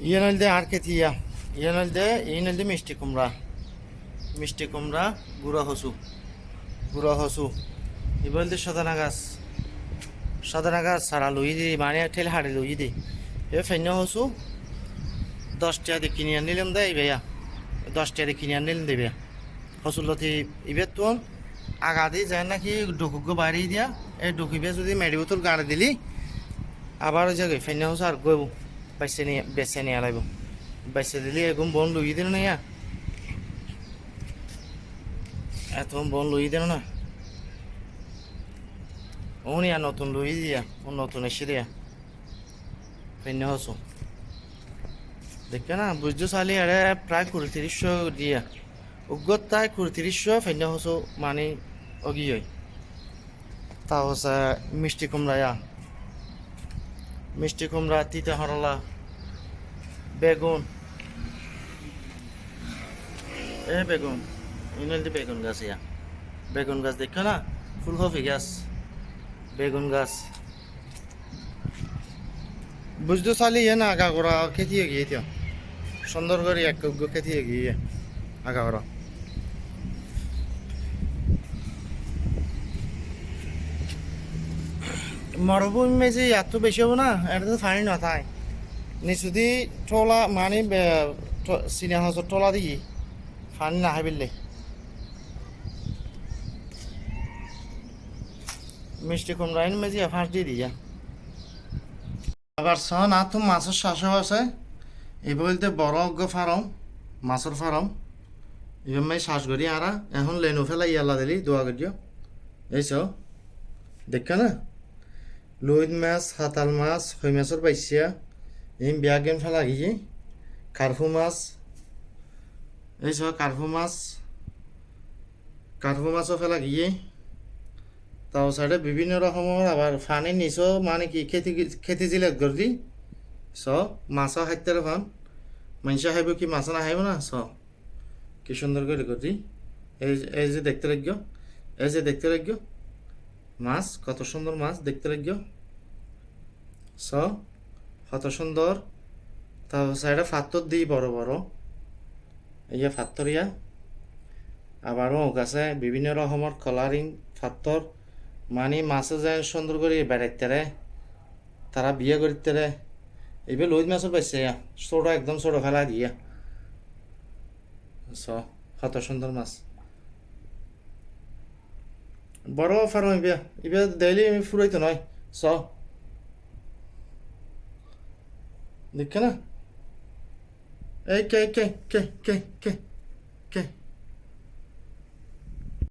ইয়ে নইলে আর কেতিয়া ইয়ে নইলে এই নইলে মিষ্টি কুমড়া মিষ্টি কুমড়া গুঁড়া হসু গুঁড়া হসু ই বলতে সদানা গাছ সদানা গাছ সারা লুই দি মানে ঠেল হাড়ে লুই দি এ ফেন্য হসু দশ টাকা দিয়ে কিনে আনিলাম দেয় ভাইয়া দশ টাকা দিয়ে কিনে আনিলাম দেবে হসুলতি ইবে তো আগা দিয়ে যায় নাকি ডুকুকে বাড়ি দিয়া এই ডুকিবে যদি মেডি বোতল গাড়ি দিলি আবার ওই জায়গায় ফেন্য হসু আর গইব বাইসে নিয়ে বেছে নিয়ে দিলি, এরকম বন লুই দিল না এত বন লুই দিল না? আর নতুন লুই দিয়া, ও নতুন এসে দিয়া। ফেন্য হসু? দেখবে না, বুঝছ আরে প্রায় কুড়ি তিরিশশো দিয়া। উগ্গত তাই কুড়ি তিরিশশো ফেন্য হসু মানে অগি হয় তা হচ্ছে মিষ্টি কুমড়া ইয়া। মিষ্টি কুমড়া, তিতা হরলা, বেগুন। এ বেগুন ইনলদি বেগুন গাছ ইয়া। বেগুন গাছ দেখো না, ফুলকপি গাছ, বেগুন গাছ। বুঝতে চালি ইয়ে না আগা করা খেতি গিয়ে সুন্দর করে এক খেতি গিয়ে আগা করা মরুভূমি মেঝে এত বেশি হব না, এটা তো পানি নথায় নিচুদি টলা মানে চিনা হাঁসর টলা দিই পানি নাহে বিললে। মিষ্টি কুমড়া এনে মেজি ফাঁস দিয়ে দিয়া আবার স না তো মাছের শ্বাসও আছে। এই বলতে বড় অজ্ঞ ফার্ম, মাছের ফার্ম। এবার শ্বাস করি আরা, এখন লেনু ফেলা ইয়ালা দিলি, দোয়া করিও। এইছ দেখ না? লুইত মাছ হাতাল মাছ হই মাছের পাইছিয়া এই বিয়া গেম ফেলা গিয়ে কার্ফু মাছ এইছ কার্ফু মাছ কার্ফু মাছও ফেলা গিয়ে তাও সাইডে বিভিন্ন রকমের আবার ফানি নিচো মানে কি, খেতি খেতি জিলাত করদি স মাছও খাইতে ফান মানুষ খাইব কি, মাছ না খাইব না? স কি সুন্দর করে করদি এই এই যে দেখতে লাগ্য এই যে দেখতে লাগ্য মাছ, কত সুন্দর মাছ, দেখতে লাগ্য স কত সুন্দর। তাও সাইডে ফাত্তর দিই বড় বড়। এই যে ফাত্তরিয়া। আবারও আছে, বিভিন্ন রকমের কালারিং ফাত্তর। মানে মাছে যায় সুন্দর করে বেড়াইতে রে, তারা বিয়ে করতে রে। এইবার লইত মাছও পাইছে, ছোট, একদম ছোট ফেলা দিয়া। স কত সুন্দর মাছ। বড় ফার্ম ইবে ইবে ডেইলি ফুরাইতো নয় স দেখে না এই কে কে কে কে কে কে